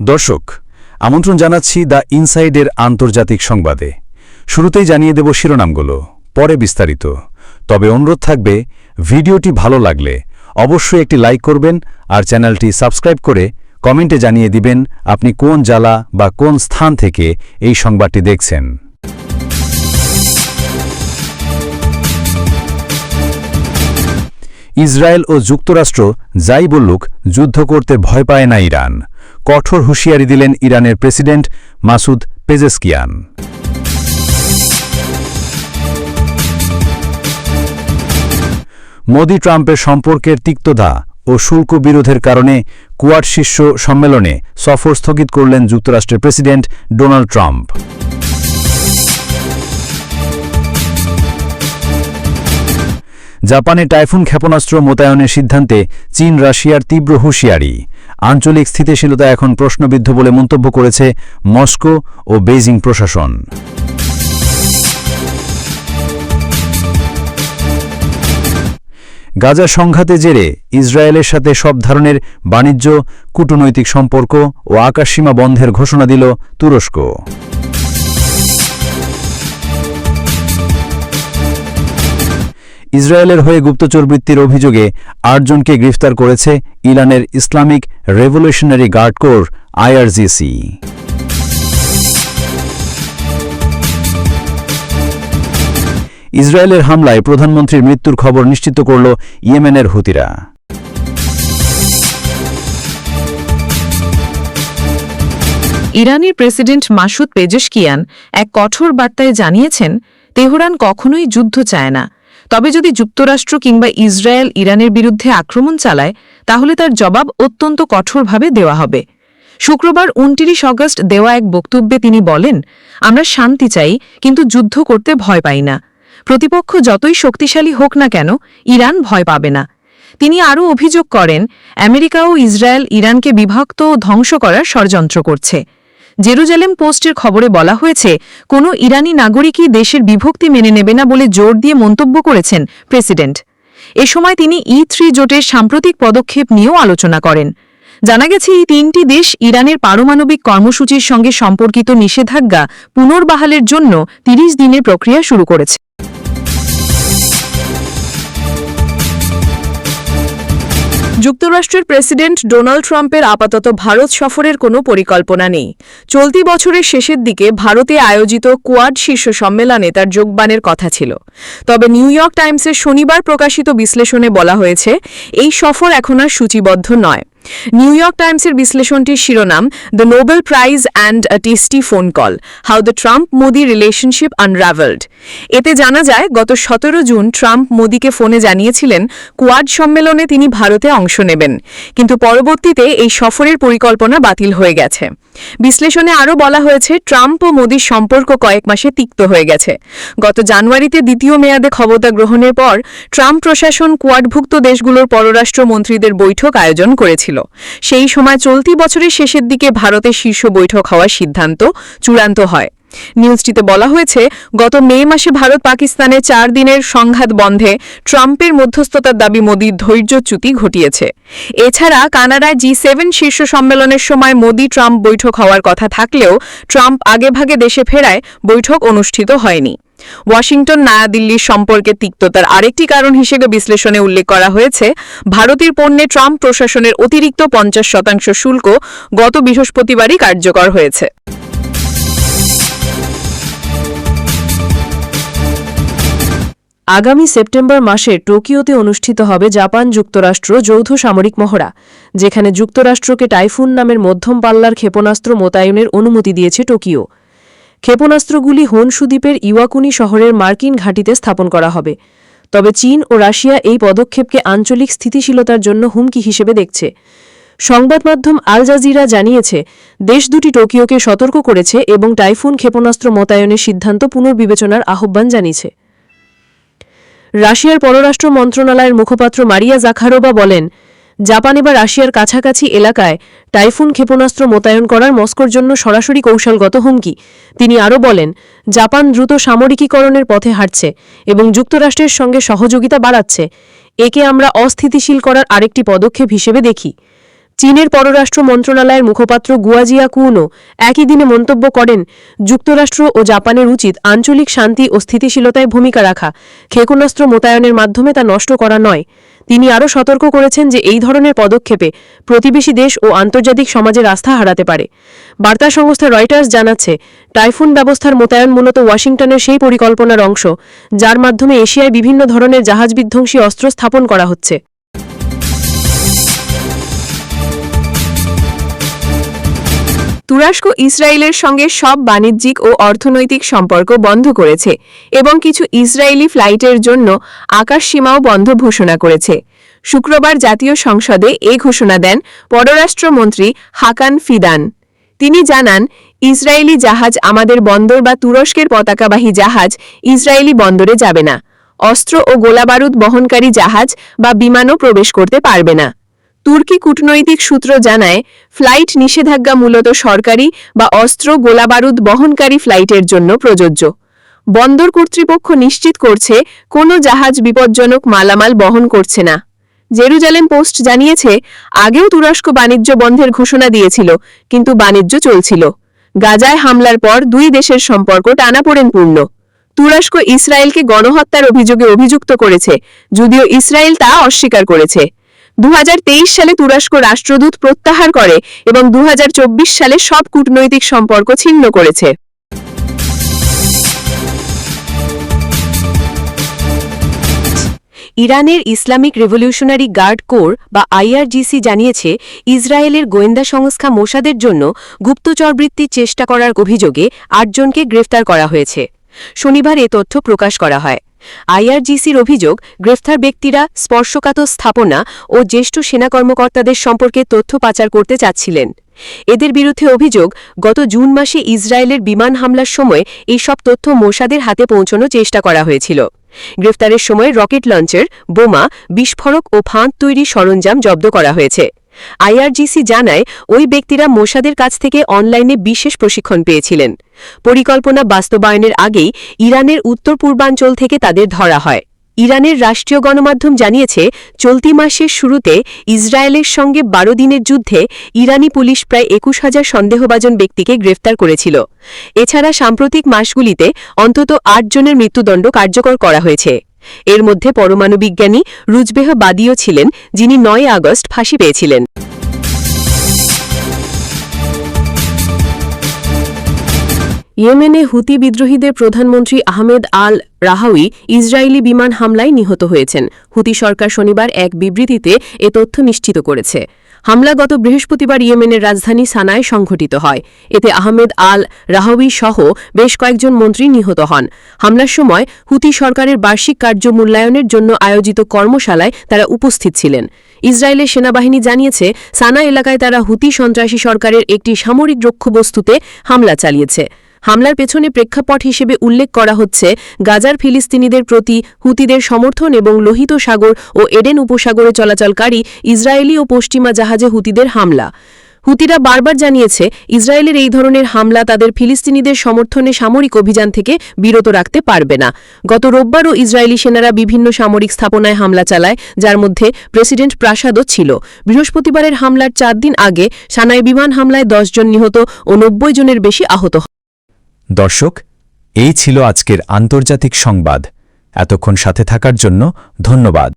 দর্শক, আমন্ত্রণ জানাচ্ছি দ্য ইনসাইডের আন্তর্জাতিক সংবাদে। শুরুতেই জানিয়ে দেব শিরোনামগুলো, পরে বিস্তারিত। তবে অনুরোধ থাকবে, ভিডিওটি ভালো লাগলে অবশ্যই একটি লাইক করবেন আর চ্যানেলটি সাবস্ক্রাইব করে কমেন্টে জানিয়ে দিবেন আপনি কোন জ্বালা বা কোন স্থান থেকে এই সংবাদটি দেখছেন। ইসরায়েল ও যুক্তরাষ্ট্র যাই বলুক, যুদ্ধ করতে ভয় পায় না ইরান। কঠোর হুঁশিয়ারি দিলেন ইরানের প্রেসিডেন্ট মাসুদ পেজেস্কিয়ান। মোদি ট্রাম্পের সম্পর্কের তিক্ততা ও শুল্ক বিরোধের কারণে কুয়াড শীর্ষ সম্মেলনে সফর স্থগিত করলেন যুক্তরাষ্ট্রের প্রেসিডেন্ট ডোনাল্ড ট্রাম্প। জাপানে টাইফুন ক্ষেপণাস্ত্র মোতায়েনের সিদ্ধান্তে চীন রাশিয়ার তীব্র হুঁশিয়ারি। আঞ্চলিক স্থিতিশীলতা এখন প্রশ্নবিদ্ধ বলে মন্তব্য করেছে মস্কো ও বেইজিং প্রশাসন। গাজা সংঘাতে জেরে ইসরায়েলের সাথে সব ধরনের বাণিজ্য, কূটনৈতিক সম্পর্ক ও আকাশসীমা বন্ধের ঘোষণা দিল তুরস্ক। ইসরায়েলের হয়ে গুপ্তচর বৃত্তির অভিযোগে আটজনকে গ্রেফতার করেছে ইরানের Islamic revolutionary guard corps, IRGC. ইসরায়েলের হামলায় প্রধানমন্ত্রীর মৃত্যুর খবর নিশ্চিত করল ইয়েমেনের হুতিরা। ইরানের প্রেসিডেন্ট মাসুদ পেজেশকিয়ান এক কঠোর বার্তায় জানিয়েছেন, তেহরান কখনোই যুদ্ধ চায় না। তবে যদি যুক্তরাষ্ট্র কিংবা ইসরায়েল ইরানের বিরুদ্ধে আক্রমণ চালায়, তাহলে তার জবাব অত্যন্ত কঠোরভাবে দেওয়া হবে। শুক্রবার উনত্রিশ অগস্ট দেওয়া এক বক্তব্যে তিনি বলেন, আমরা শান্তি চাই, কিন্তু যুদ্ধ করতে ভয় পাই না। প্রতিপক্ষ যতই শক্তিশালী হোক না কেন, ইরান ভয় পাবে না। তিনি আরও অভিযোগ করেন, আমেরিকা ও ইসরায়েল ইরানকে বিভক্ত ও ধ্বংস করার ষড়যন্ত্র করছে। জেরুজালেম পোস্টের খবরে বলা হয়েছে, কোনো ইরানি নাগরিকই দেশের বিভক্তি মেনে নেবে না বলে জোর দিয়ে মন্তব্য করেছেন প্রেসিডেন্ট। এ সময় তিনি ই থ্রি জোটের সাম্প্রতিক পদক্ষেপ নিয়েও আলোচনা করেন। জানা গেছে, এই তিনটি দেশ ইরানের পারমাণবিক কর্মসূচির সঙ্গে সম্পর্কিত নিষেধাজ্ঞা পুনর্বাহালের জন্য ৩০ দিনের প্রক্রিয়া শুরু করেছে। যুক্তরাষ্ট্রের প্রেসিডেন্ট ডোনাল্ড ট্রাম্পের আপাতত ভারত সফরের কোনো পরিকল্পনা নেই। চলতি বছরের শেষের দিকে ভারতে আয়োজিত কোয়াড শীর্ষ সম্মেলনে তার যোগবানের কথা ছিল। তবে নিউ ইয়র্ক টাইমসের শনিবার প্রকাশিত বিশ্লেষণে বলা হয়েছে, এই সফর এখন আর সূচিবদ্ধ নয়। নিউ ইয়র্ক টাইমসের বিশ্লেষণটির শিরোনাম the Nobel prize and a testy phone call how the Trump Modi relationship unravelled এতে জানা যায়, গত সতেরো জুন ট্রাম্প মোদিকে ফোনে জানিয়েছিলেন কোয়াড সম্মেলনে তিনি ভারতে অংশ নেবেন। কিন্তু পরবর্তীতে এই সফরের পরিকল্পনা বাতিল হয়ে গেছে। বিশ্লেষণে আরও বলা হয়েছে, ট্রাম্প ও মোদীর সম্পর্ক কয়েক মাসে তিক্ত হয়ে গেছে। গত জানুয়ারিতে দ্বিতীয় মেয়াদে ক্ষমতা গ্রহণের পর ট্রাম্প প্রশাসন কোয়াডভুক্ত দেশগুলোর পররাষ্ট্র মন্ত্রীদের বৈঠক আয়োজন করেছিল। সেই সময় চলতি বছরের শেষের দিকে ভারতের শীর্ষ বৈঠক হওয়ার সিদ্ধান্ত চূড়ান্ত হয়। নিউজটিতে বলা হয়েছে, গত মে মাসে ভারত পাকিস্তানে চার দিনের সংঘাত বন্ধে ট্রাম্পের মধ্যস্থতার দাবি মোদির ধৈর্যচ্যুতি ঘটিয়েছে। এছাড়া কানাডায় জি সেভেন শীর্ষ সম্মেলনের সময় মোদি ট্রাম্প বৈঠক হওয়ার কথা থাকলেও ট্রাম্প আগেভাগে দেশে ফেরায় বৈঠক অনুষ্ঠিত হয়নি। ওয়াশিংটন নয়াদিল্লির সম্পর্কে তিক্ততার আরেকটি কারণ হিসেবে বিশ্লেষণে উল্লেখ করা হয়েছে ভারতের পণ্যে ট্রাম্প প্রশাসনের অতিরিক্ত পঞ্চাশ শতাংশ শুল্ক গত বৃহস্পতিবারই কার্যকর হয়েছে। আগামী সেপ্টেম্বর মাসে টোকিওতে অনুষ্ঠিত হবে জাপান যুক্তরাষ্ট্র যৌথ সামরিক মহড়া, যেখানে যুক্তরাষ্ট্রকে টাইফুন নামের মধ্যম পাল্লার ক্ষেপণাস্ত্র মোতায়েনের অনুমতি দিয়েছে টোকিও। ক্ষেপণাস্ত্রগুলি হোনসু দ্বীপের ইওয়াকুনি শহরের মার্কিন ঘাঁটিতে স্থাপন করা হবে। তবে চীন ও রাশিয়া এই পদক্ষেপকে আঞ্চলিক স্থিতিশীলতার জন্য হুমকি হিসেবে দেখছে। সংবাদ মাধ্যম আল জাজিরা জানিয়েছে, দেশ দুটি টোকিওকে সতর্ক করেছে এবং টাইফুন ক্ষেপণাস্ত্র মোতায়েনের সিদ্ধান্ত পুনর্বিবেচনার আহ্বান জানিয়েছে। রাশিয়ার পররাষ্ট্র মন্ত্রণালয়ের মুখপাত্র মারিয়া জাখারোবা বলেন, জাপান এবার রাশিয়ার কাছাকাছি এলাকায় টাইফুন ক্ষেপণাস্ত্র মোতায়েন করার মস্কোর জন্য সরাসরি কৌশলগত হুমকি। তিনি আরও বলেন, জাপান দ্রুত সামরিকীকরণের পথে হাঁটছে এবং যুক্তরাষ্ট্রের সঙ্গে সহযোগিতা বাড়াচ্ছে। একে আমরা অস্থিতিশীল করার আরেকটি পদক্ষেপ হিসেবে দেখি। চীনের পররাষ্ট্র মন্ত্রণালয়ের মুখপাত্র গুয়াজিয়া কুনো একই দিনে মন্তব্য করেন, যুক্তরাষ্ট্র ও জাপানের উচিত আঞ্চলিক শান্তি ও স্থিতিশীলতায় ভূমিকা রাখা, ক্ষেপণাস্ত্র মোতায়েনের মাধ্যমে তা নষ্ট করা নয়। তিনি আরও সতর্ক করেছেন যে এই ধরনের পদক্ষেপে প্রতিবেশী দেশ ও আন্তর্জাতিক সমাজের আস্থা হারাতে পারে। বার্তা সংস্থা রয়টার্স জানাচ্ছে, টাইফুন ব্যবস্থার মোতায়েন মূলত ওয়াশিংটনের সেই পরিকল্পনার অংশ, যার মাধ্যমে এশিয়ায় বিভিন্ন ধরনের জাহাজ বিধ্বংসী অস্ত্র স্থাপন করা হচ্ছে। তুরস্ক ইসরায়েলের সঙ্গে সব বাণিজ্যিক ও অর্থনৈতিক সম্পর্ক বন্ধ করেছে এবং কিছু ইসরায়েলি ফ্লাইটের জন্য আকাশ সীমাও বন্ধ ঘোষণা করেছে। শুক্রবার জাতীয় সংসদে এ ঘোষণা দেন পররাষ্ট্রমন্ত্রী হাকান ফিদান। তিনি জানান, ইসরায়েলি জাহাজ আমাদের বন্দর বা তুরস্কের পতাকাবাহী জাহাজ ইসরায়েলি বন্দরে যাবে না। অস্ত্র ও গোলাবারুদ বহনকারী জাহাজ বা বিমানও প্রবেশ করতে পারবে না। তুর্কি কূটনৈতিক সূত্র জানায়, ফ্লাইট নিষেধাজ্ঞা মূলত সরকারি বা অস্ত্র গোলাবারুদ বহনকারী ফ্লাইটের জন্য প্রযোজ্য। বন্দর কর্তৃপক্ষ নিশ্চিত করছে, কোনো জাহাজ বিপজ্জনক মালামাল বহন করছে না। জেরুজালেম পোস্ট জানিয়েছে, আগেও তুরস্ক বাণিজ্য বন্ধের ঘোষণা দিয়েছিল, কিন্তু বাণিজ্য চলছিল। গাজায় হামলার পর দুই দেশের সম্পর্ক টানাপোড়েনপূর্ণ। তুরস্ক ইসরায়েলকে গণহত্যার অভিযোগে অভিযুক্ত করেছে, যদিও ইসরায়েল তা অস্বীকার করেছে। দু হাজার তেইশ সালে তুরস্ক রাষ্ট্রদূত প্রত্যাহার করে এবং দু হাজার চব্বিশ সালে সব কূটনৈতিক সম্পর্ক ছিন্ন করেছে। ইরানের ইসলামিক রেভলিউশনারি গার্ড কোর বা আইআরজিসি জানিয়েছে, ইসরায়েলের গোয়েন্দা সংস্থা মোসাদের জন্য গুপ্তচরবৃত্তির চেষ্টা করার অভিযোগে আটজনকে গ্রেফতার করা হয়েছে। শনিবার এ তথ্য প্রকাশ করা হয়। আইআরজিসির অভিযোগ, গ্রেফতার ব্যক্তিরা স্পর্শকাতর স্থাপনা ও জ্যেষ্ঠ সেনা কর্মকর্তাদের সম্পর্কে তথ্য পাচার করতে চাচ্ছিলেন। এদের বিরুদ্ধে অভিযোগ, গত জুন মাসে ইসরায়েলের বিমান হামলার সময় এইসব তথ্য মোসাদের হাতে পৌঁছানোর চেষ্টা করা হয়েছিল। গ্রেফতারের সময় রকেট লঞ্চার, বোমা, বিস্ফোরক ও ফাঁদ তৈরি সরঞ্জাম জব্দ করা হয়েছে। আইআরজিসি জানায়, ওই ব্যক্তিরা মোসাদের কাছ থেকে অনলাইনে বিশেষ প্রশিক্ষণ পেয়েছিলেন। পরিকল্পনা বাস্তবায়নের আগেই ইরানের উত্তর পূর্বাঞ্চল থেকে তাদের ধরা হয়। ইরানের রাষ্ট্রীয় গণমাধ্যম জানিয়েছে, চলতি মাসের শুরুতে ইসরায়েলের সঙ্গে বারো দিনের যুদ্ধে ইরানি পুলিশ প্রায় একুশ হাজার সন্দেহভাজন ব্যক্তিকে গ্রেফতার করেছিল। এছাড়া সাম্প্রতিক মাসগুলিতে অন্তত আট জনের মৃত্যুদণ্ড কার্যকর করা হয়েছে। এর মধ্যে পরমাণু বিজ্ঞানী রুজবেহ বাদিও ছিলেন, যিনি নয় আগস্ট ফাঁসি পেয়েছিলেন। ইয়েমেনে হুতি বিদ্রোহীদের প্রধানমন্ত্রী আহমেদ আল রাহাউই ইসরায়েলি বিমান হামলায় নিহত হয়েছেন। হুতি সরকার শনিবার এক বিবৃতিতে এ তথ্য নিশ্চিত করেছে। হামলা গত বৃহস্পতিবার ইয়েমেনের রাজধানী সানায় সংঘটিত হয়। এতে আহমেদ আল রাহাউই সহ বেশ কয়েকজন মন্ত্রী নিহত হন। হামলার সময় হুতি সরকারের বার্ষিক কার্য মূল্যায়নের জন্য আয়োজিত কর্মশালায় তারা উপস্থিত ছিলেন। ইসরায়েলের সেনাবাহিনী জানিয়েছে, সানা এলাকায় তারা হুতি সন্ত্রাসী সরকারের একটি সামরিক লক্ষ্যবস্তুতে হামলা চালিয়েছে। হামলার পেছনে প্রেক্ষাপট হিসেবে উল্লেখ করা হচ্ছে গাজার ফিলিস্তিনিদের প্রতি হুতিদের সমর্থন এবং লোহিত সাগর ও এডেন উপসাগরে চলাচলকারী ইসরায়েলি ও পশ্চিমা জাহাজে হুতিদের হামলা। হুতিরা বারবার জানিয়েছে, ইসরায়েলের এই ধরনের হামলা তাদের ফিলিস্তিনিদের সমর্থনে সামরিক অভিযান থেকে বিরত রাখতে পারবে না। গত রোববারও ইসরায়েলি সেনারা বিভিন্ন সামরিক স্থাপনায় হামলা চালায়, যার মধ্যে প্রেসিডেন্ট প্রাসাদও ছিল। বৃহস্পতিবারের হামলার চার দিন আগে সানায় বিমান হামলায় দশ জন নিহত ও নব্বই জনের বেশি আহত দর্শক এই ছিল আজকের আন্তর্জাতিক সংবাদ। এতক্ষণ সাথে থাকার জন্য ধন্যবাদ।